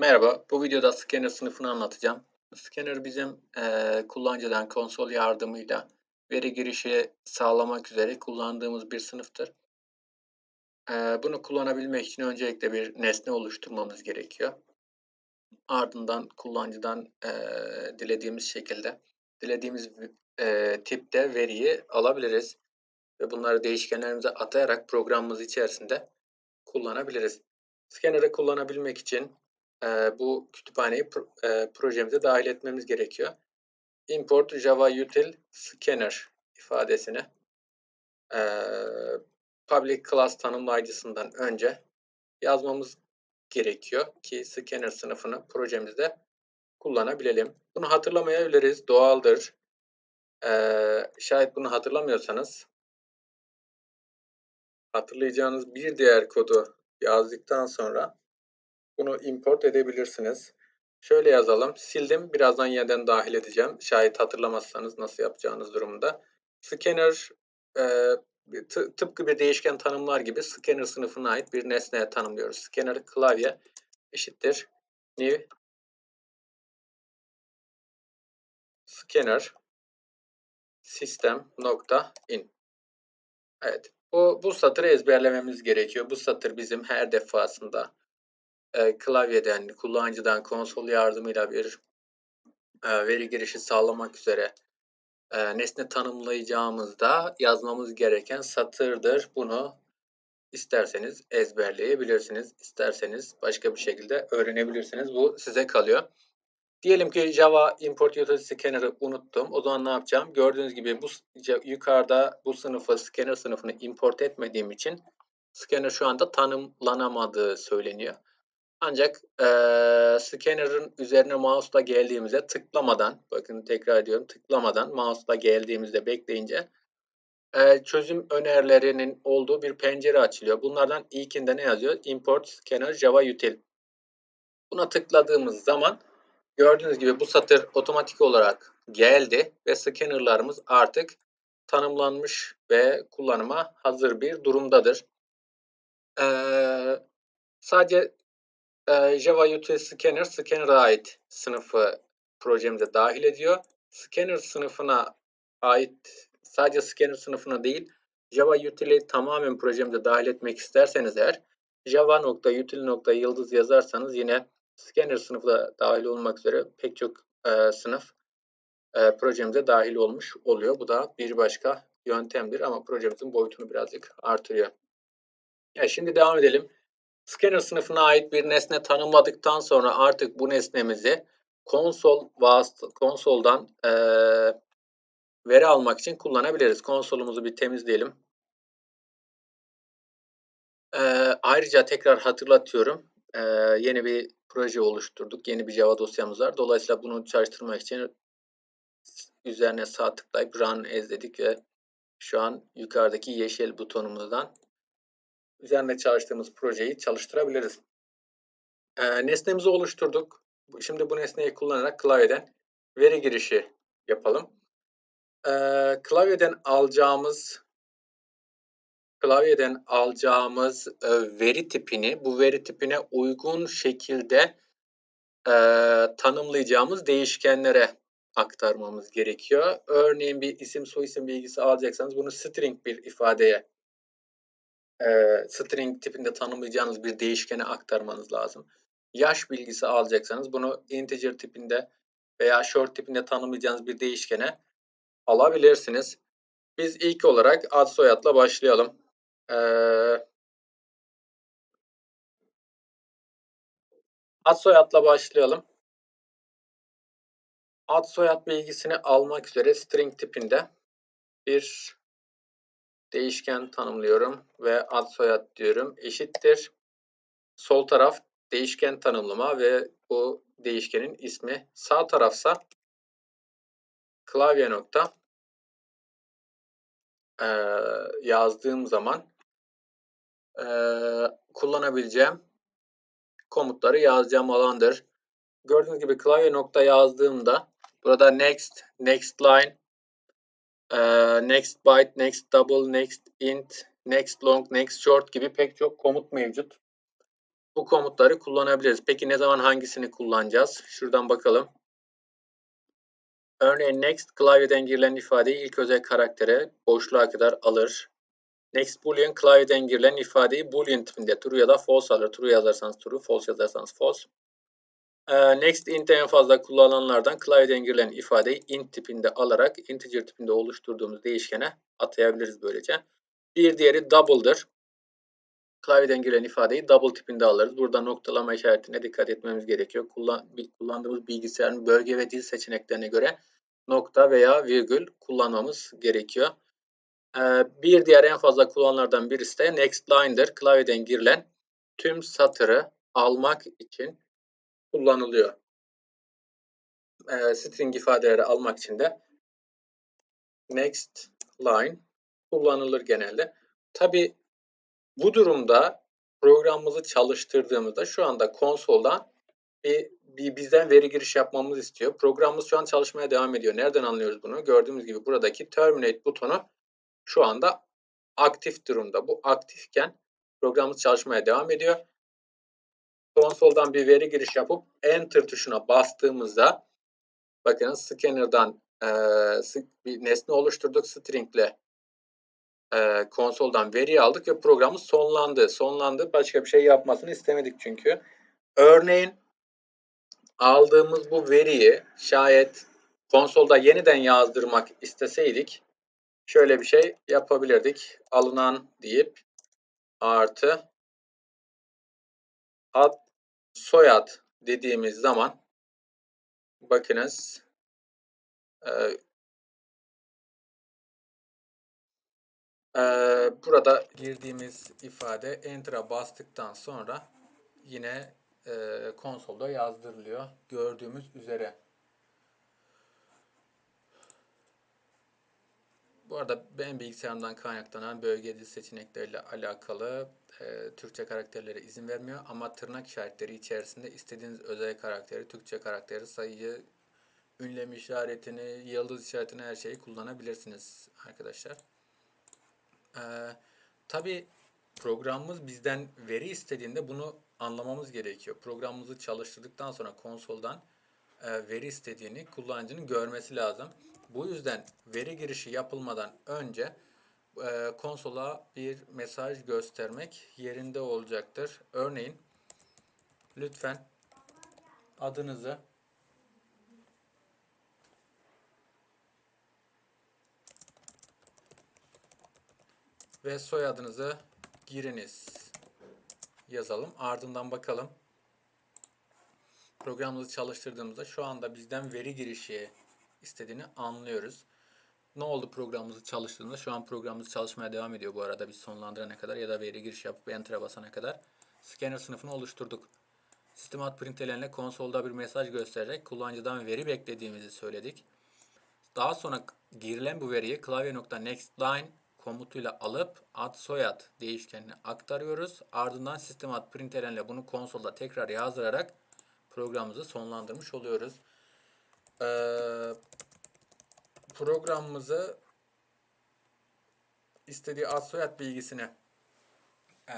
Merhaba, bu videoda Scanner sınıfını anlatacağım. Scanner bizim eee, kullanıcıdan konsol yardımıyla veri girişi sağlamak üzere kullandığımız bir sınıftır. Eee, bunu kullanabilmek için öncelikle bir nesne oluşturmamız gerekiyor. Ardından kullanıcıdan eee, dilediğimiz şekilde, dilediğimiz eee, tipte veriyi alabiliriz. Ve bunları değişkenlerimize atayarak programımız içerisinde kullanabiliriz. Scanner'ı kullanabilmek için Eee, bu kütüphaneyi pro eee, projemize dâhil etmemiz gerekiyor. Import Java Util Scanner ifadesini eee, public class tanımlayıcısından önce yazmamız gerekiyor ki scanner sınıfını projemizde kullanabilelim. Bunu hatırlamayabiliriz, doğaldır. Eee, şayet bunu hatırlamıyorsanız hatırlayacağınız bir diğer kodu yazdıktan sonra bunu import edebilirsiniz. Şöyle yazalım. Sildim. Birazdan yeniden dahil edeceğim. Şayet hatırlamazsanız nasıl yapacağınız durumda. Scanner e, tıpkı bir değişken tanımlar gibi scanner sınıfına ait bir nesneye tanımlıyoruz. Scanner klavye eşittir new scanner system nokta in. Evet. Bu, bu satırı ezberlememiz gerekiyor. Bu satır bizim her defasında e, klavyeden, kullanıcıdan konsol yardımıyla bir e, veri girişi sağlamak üzere e, nesne tanımlayacağımızda yazmamız gereken satırdır. Bunu isterseniz ezberleyebilirsiniz, isterseniz başka bir şekilde öğrenebilirsiniz. Bu size kalıyor. Diyelim ki Java import utility scanner'ı unuttum. O zaman ne yapacağım? Gördüğünüz gibi bu yukarıda bu sınıfı scanner sınıfını import etmediğim için scanner şu anda tanımlanamadığı söyleniyor. Ancak e, scanner'ın üzerine mouse'la geldiğimizde tıklamadan, bakın tekrar ediyorum tıklamadan mouse'la geldiğimizde bekleyince e, çözüm önerilerinin olduğu bir pencere açılıyor. Bunlardan ilkinde ne yazıyor? Import Scanner Java Util. Buna tıkladığımız zaman gördüğünüz gibi bu satır otomatik olarak geldi ve scanner'larımız artık tanımlanmış ve kullanıma hazır bir durumdadır. Ee, sadece ee, Java Util Scanner, Scanner'a ait sınıfı projemize dahil ediyor. Scanner sınıfına ait sadece Scanner sınıfına değil, Java Util'i tamamen projemize dahil etmek isterseniz eğer java.util.yıldız yazarsanız yine Scanner sınıfı da dahil olmak üzere pek çok e, sınıf e, projemize dahil olmuş oluyor. Bu da bir başka yöntemdir ama projemizin boyutunu birazcık artırıyor. Ya şimdi devam edelim. Scanner sınıfına ait bir nesne tanımladıktan sonra artık bu nesnemizi konsol konsoldan e, veri almak için kullanabiliriz. Konsolumuzu bir temizleyelim. E, ayrıca tekrar hatırlatıyorum. E, yeni bir proje oluşturduk. Yeni bir Java dosyamız var. Dolayısıyla bunu çalıştırmak için üzerine sağ tıklayıp Run as dedik ve şu an yukarıdaki yeşil butonumuzdan üzerinde çalıştığımız projeyi çalıştırabiliriz. E, nesnemizi oluşturduk. Şimdi bu nesneyi kullanarak klavyeden veri girişi yapalım. E, klavyeden alacağımız klavyeden alacağımız e, veri tipini bu veri tipine uygun şekilde e, tanımlayacağımız değişkenlere aktarmamız gerekiyor. Örneğin bir isim soyisim bilgisi alacaksanız bunu string bir ifadeye e, string tipinde tanımlayacağınız bir değişkene aktarmanız lazım. Yaş bilgisi alacaksanız bunu integer tipinde veya short tipinde tanımlayacağınız bir değişkene alabilirsiniz. Biz ilk olarak ad soyadla başlayalım. Ee, ad soyadla başlayalım. Ad soyad bilgisini almak üzere string tipinde bir değişken tanımlıyorum ve ad soyad diyorum eşittir. Sol taraf değişken tanımlama ve bu değişkenin ismi. Sağ tarafsa klavye nokta e, yazdığım zaman e, kullanabileceğim komutları yazacağım alandır. Gördüğünüz gibi klavye nokta yazdığımda burada next, next line, next byte, next double, next int, next long, next short gibi pek çok komut mevcut. bu komutları kullanabiliriz. Peki ne zaman hangisini kullanacağız? Şuradan bakalım. Örneğin next klavyeden girilen ifadeyi ilk özel karaktere boşluğa kadar alır. Next boolean klavyeden girilen ifadeyi boolean tipinde true ya da false alır. True yazarsanız true, false yazarsanız false. Ee, next int en fazla kullanılanlardan klavyeden girilen ifadeyi int tipinde alarak integer tipinde oluşturduğumuz değişkene atayabiliriz böylece. Bir diğeri double'dır. Klavyeden girilen ifadeyi double tipinde alırız. Burada noktalama işaretine dikkat etmemiz gerekiyor. Kullan, kullandığımız bilgisayarın bölge ve dil seçeneklerine göre nokta veya virgül kullanmamız gerekiyor. Ee, bir diğer en fazla kullanılardan birisi de next line'dır. Klavyeden girilen tüm satırı almak için kullanılıyor. Ee, string ifadeleri almak için de next line kullanılır genelde. Tabi bu durumda programımızı çalıştırdığımızda şu anda konsoldan bir, bir bizden veri giriş yapmamız istiyor. Programımız şu an çalışmaya devam ediyor. Nereden anlıyoruz bunu? Gördüğümüz gibi buradaki terminate butonu şu anda aktif durumda. Bu aktifken programımız çalışmaya devam ediyor. Konsoldan bir veri giriş yapıp enter tuşuna bastığımızda bakın scanner'dan e, bir nesne oluşturduk stringle e, konsoldan veri aldık ve programımız sonlandı. Sonlandı. Başka bir şey yapmasını istemedik çünkü. Örneğin aldığımız bu veriyi şayet konsolda yeniden yazdırmak isteseydik şöyle bir şey yapabilirdik. Alınan deyip artı ad soyad dediğimiz zaman bakınız e, e, burada girdiğimiz ifade enter'a bastıktan sonra yine e, konsolda yazdırılıyor gördüğümüz üzere. Bu arada ben bilgisayarımdan kaynaklanan bölge dil seçenekleriyle alakalı e, Türkçe karakterlere izin vermiyor ama tırnak işaretleri içerisinde istediğiniz özel karakteri, Türkçe karakteri, sayıyı, ünlem işaretini, yıldız işaretini her şeyi kullanabilirsiniz arkadaşlar. E, Tabi programımız bizden veri istediğinde bunu anlamamız gerekiyor. Programımızı çalıştırdıktan sonra konsoldan e, veri istediğini kullanıcının görmesi lazım. Bu yüzden veri girişi yapılmadan önce e, konsola bir mesaj göstermek yerinde olacaktır. Örneğin lütfen adınızı ve soyadınızı giriniz yazalım. Ardından bakalım. Programımızı çalıştırdığımızda şu anda bizden veri girişi istediğini anlıyoruz. Ne oldu programımızı çalıştığında? Şu an programımız çalışmaya devam ediyor bu arada biz sonlandırana kadar ya da veri giriş yapıp enter'a basana kadar. Scanner sınıfını oluşturduk. Sistem ad println'le konsolda bir mesaj göstererek kullanıcıdan veri beklediğimizi söyledik. Daha sonra girilen bu veriyi klavye.nextLine komutuyla alıp ad soyad değişkenine aktarıyoruz. Ardından sistem ad println'le bunu konsolda tekrar yazdırarak programımızı sonlandırmış oluyoruz. Ee, programımızı istediği ad soyad bilgisini e,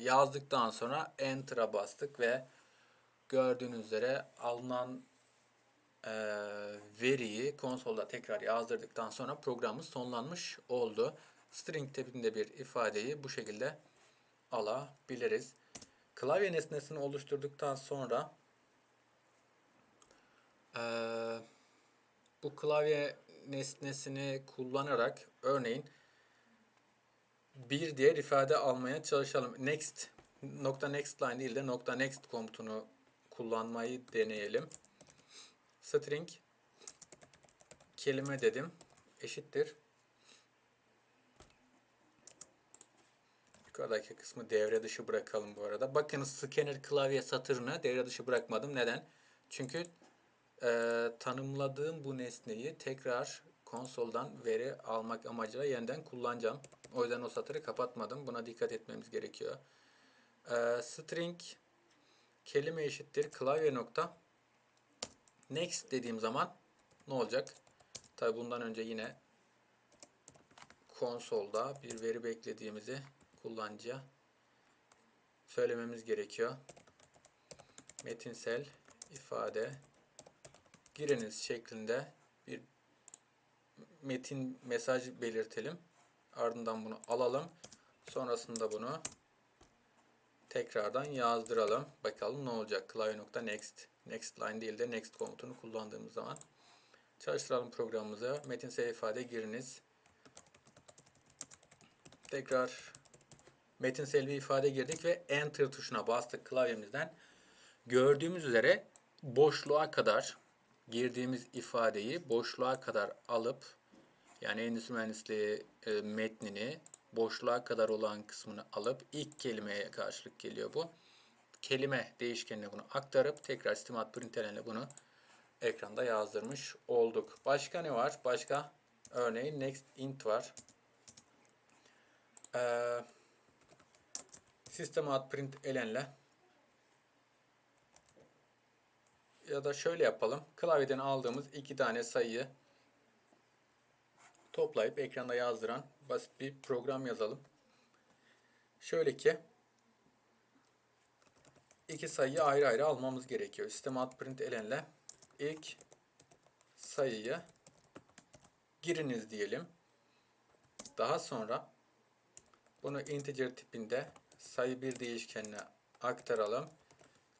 yazdıktan sonra Enter'a bastık ve gördüğünüz üzere alınan e, veriyi konsolda tekrar yazdırdıktan sonra programımız sonlanmış oldu. String tipinde bir ifadeyi bu şekilde alabiliriz. Klavye nesnesini oluşturduktan sonra e, bu klavye nesnesini kullanarak örneğin bir diğer ifade almaya çalışalım. Next nokta next line değil de nokta next komutunu kullanmayı deneyelim. String kelime dedim eşittir. Yukarıdaki kısmı devre dışı bırakalım bu arada. Bakınız scanner klavye satırını devre dışı bırakmadım. Neden? Çünkü e, tanımladığım bu nesneyi tekrar konsoldan veri almak amacıyla yeniden kullanacağım. O yüzden o satırı kapatmadım. Buna dikkat etmemiz gerekiyor. E, string kelime eşittir klavye nokta next dediğim zaman ne olacak? Tabi bundan önce yine konsolda bir veri beklediğimizi kullanıcıya söylememiz gerekiyor. Metinsel ifade giriniz şeklinde bir metin mesaj belirtelim. Ardından bunu alalım. Sonrasında bunu tekrardan yazdıralım. Bakalım ne olacak. Klavye.next next line değil de next komutunu kullandığımız zaman çalıştıralım programımızı. Metinsel ifade giriniz. Tekrar metinsel bir ifade girdik ve enter tuşuna bastık klavyemizden. Gördüğümüz üzere boşluğa kadar girdiğimiz ifadeyi boşluğa kadar alıp yani endüstri mühendisliği e, metnini boşluğa kadar olan kısmını alıp ilk kelimeye karşılık geliyor bu. Kelime değişkenine bunu aktarıp tekrar stimat println'le bunu ekranda yazdırmış olduk. Başka ne var? Başka örneğin next int var. Ee, system out print elenle ya da şöyle yapalım. Klavyeden aldığımız iki tane sayıyı toplayıp ekranda yazdıran basit bir program yazalım. Şöyle ki iki sayıyı ayrı ayrı almamız gerekiyor. Sistem out print elenle ilk sayıyı giriniz diyelim. Daha sonra bunu integer tipinde sayı bir değişkenine aktaralım.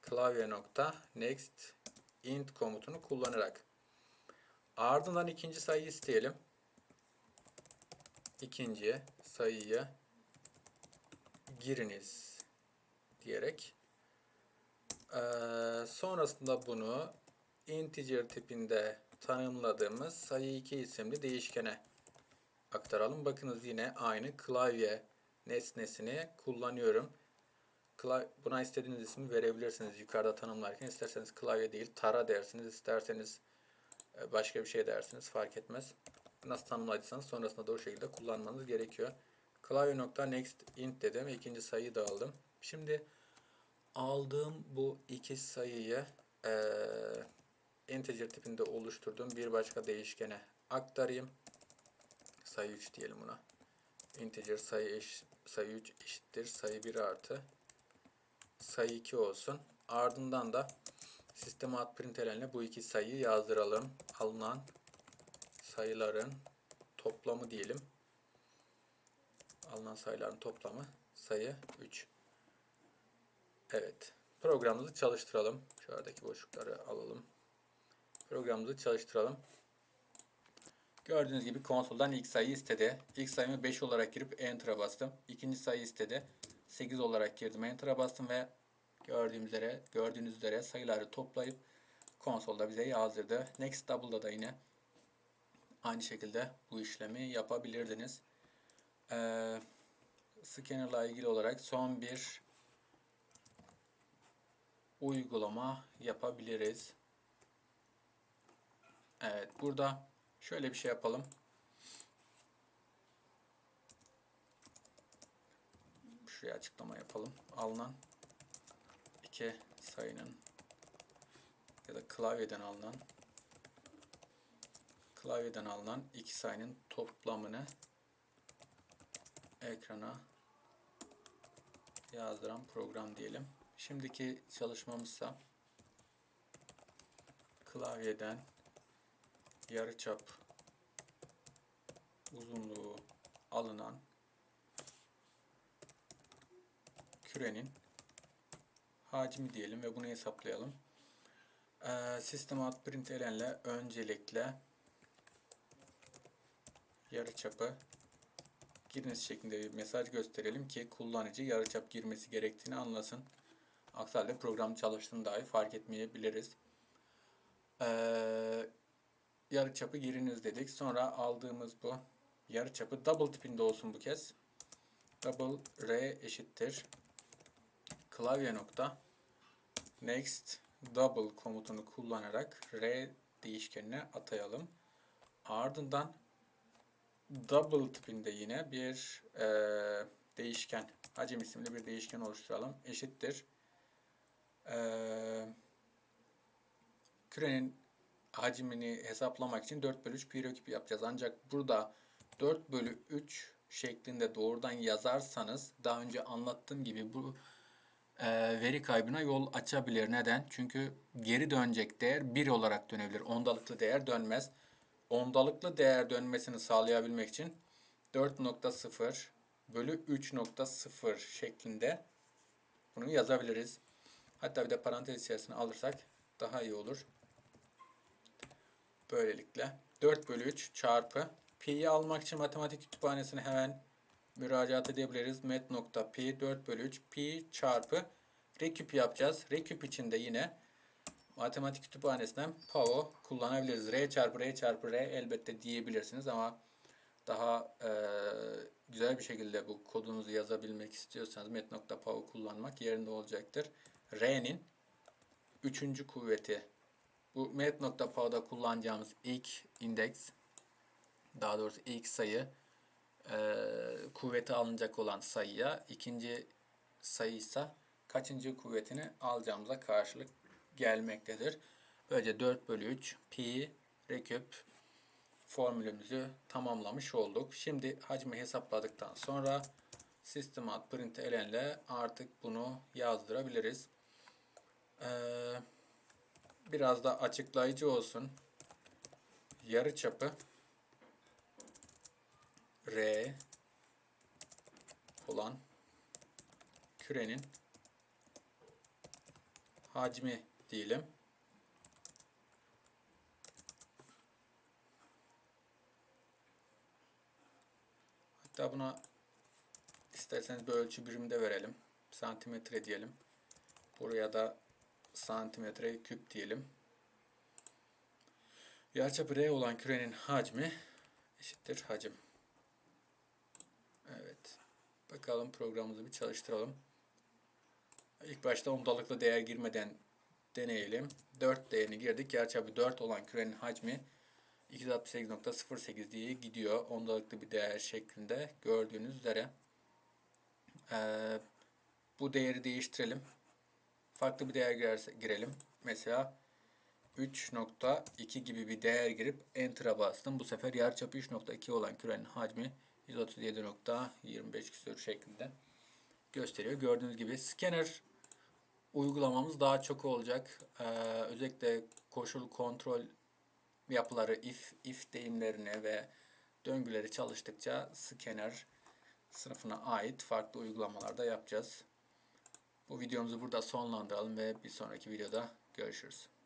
Klavye nokta next int komutunu kullanarak. Ardından ikinci sayıyı isteyelim. İkinci sayıyı giriniz diyerek ee, sonrasında bunu integer tipinde tanımladığımız sayı 2 isimli değişkene aktaralım. Bakınız yine aynı klavye nesnesini kullanıyorum. Buna istediğiniz ismi verebilirsiniz yukarıda tanımlarken. isterseniz klavye değil tara dersiniz. isterseniz e, başka bir şey dersiniz. Fark etmez. Nasıl tanımladıysanız sonrasında da o şekilde kullanmanız gerekiyor. Klavye nokta next int dedim ikinci sayıyı da aldım. Şimdi aldığım bu iki sayıyı e, integer tipinde oluşturduğum bir başka değişkene aktarayım. Sayı 3 diyelim buna. Integer sayı eş, sayı 3 eşittir sayı 1 artı sayı 2 olsun. Ardından da sistem alt println'le bu iki sayıyı yazdıralım. Alınan sayıların toplamı diyelim. Alınan sayıların toplamı sayı 3. Evet. Programımızı çalıştıralım. Şuradaki boşlukları alalım. Programımızı çalıştıralım. Gördüğünüz gibi konsoldan ilk sayı istedi. İlk sayımı 5 olarak girip Enter'a bastım. İkinci sayı istedi. 8 olarak girdim. Enter'a bastım ve gördüğünüz üzere, gördüğünüz üzere sayıları toplayıp konsolda bize yazdırdı. Next Double'da da yine aynı şekilde bu işlemi yapabilirdiniz. Ee, scanner'la ilgili olarak son bir uygulama yapabiliriz. Evet burada şöyle bir şey yapalım. Şuraya açıklama yapalım. Alınan iki sayının ya da klavyeden alınan klavyeden alınan iki sayının toplamını ekrana yazdıran program diyelim. Şimdiki çalışmamızsa klavyeden yarıçap uzunluğu alınan kürenin hacmi diyelim ve bunu hesaplayalım. Ee, System out println ile öncelikle yarıçapı giriniz şeklinde bir mesaj gösterelim ki kullanıcı yarıçap girmesi gerektiğini anlasın. Aksi halde program çalıştığını dahi fark etmeyebiliriz. Ee, yarıçapı giriniz dedik. Sonra aldığımız bu yarıçapı double tipinde olsun bu kez. Double R eşittir. Klavye nokta next double komutunu kullanarak R değişkenine atayalım. Ardından double tipinde yine bir e, değişken hacim isimli bir değişken oluşturalım. Eşittir. E, kürenin hacmini hesaplamak için 4 bölü 3 pirokip yapacağız. Ancak burada 4 bölü 3 şeklinde doğrudan yazarsanız daha önce anlattığım gibi bu e, veri kaybına yol açabilir. Neden? Çünkü geri dönecek değer 1 olarak dönebilir. Ondalıklı değer dönmez. Ondalıklı değer dönmesini sağlayabilmek için 4.0 bölü 3.0 şeklinde bunu yazabiliriz. Hatta bir de parantez içerisine alırsak daha iyi olur. Böylelikle 4 bölü 3 çarpı pi'yi almak için matematik kütüphanesine hemen müracaat edebiliriz. met.pi 4 bölü 3 pi çarpı reküp yapacağız. Reküp için de yine matematik kütüphanesinden PAO kullanabiliriz. R çarpı R çarpı R elbette diyebilirsiniz ama daha e, güzel bir şekilde bu kodunuzu yazabilmek istiyorsanız met.pao kullanmak yerinde olacaktır. R'nin üçüncü kuvveti bu met.pao'da kullanacağımız ilk indeks daha doğrusu ilk sayı e, kuvveti alınacak olan sayıya ikinci sayıysa kaçıncı kuvvetini alacağımıza karşılık gelmektedir. Böylece 4 bölü 3 pi reküp formülümüzü tamamlamış olduk. Şimdi hacmi hesapladıktan sonra system out print ile artık bunu yazdırabiliriz. Ee, biraz da açıklayıcı olsun. Yarı çapı R olan kürenin hacmi diyelim. Hatta buna isterseniz bir ölçü birimi de verelim. Santimetre diyelim. Buraya da santimetre küp diyelim. Yarıçapı R olan kürenin hacmi eşittir hacim. Bakalım programımızı bir çalıştıralım. İlk başta ondalıklı değer girmeden deneyelim. 4 değerini girdik. Yarıçapı 4 olan kürenin hacmi 268.08 diye gidiyor. Ondalıklı bir değer şeklinde gördüğünüz üzere. Ee, bu değeri değiştirelim. Farklı bir değer girerse, girelim. Mesela 3.2 gibi bir değer girip Enter'a bastım. Bu sefer yarıçapı 3.2 olan kürenin hacmi 137.25 küsur şeklinde gösteriyor. Gördüğünüz gibi scanner uygulamamız daha çok olacak. Ee, özellikle koşul kontrol yapıları, if, if deyimlerini ve döngüleri çalıştıkça scanner sınıfına ait farklı uygulamalarda yapacağız. Bu videomuzu burada sonlandıralım ve bir sonraki videoda görüşürüz.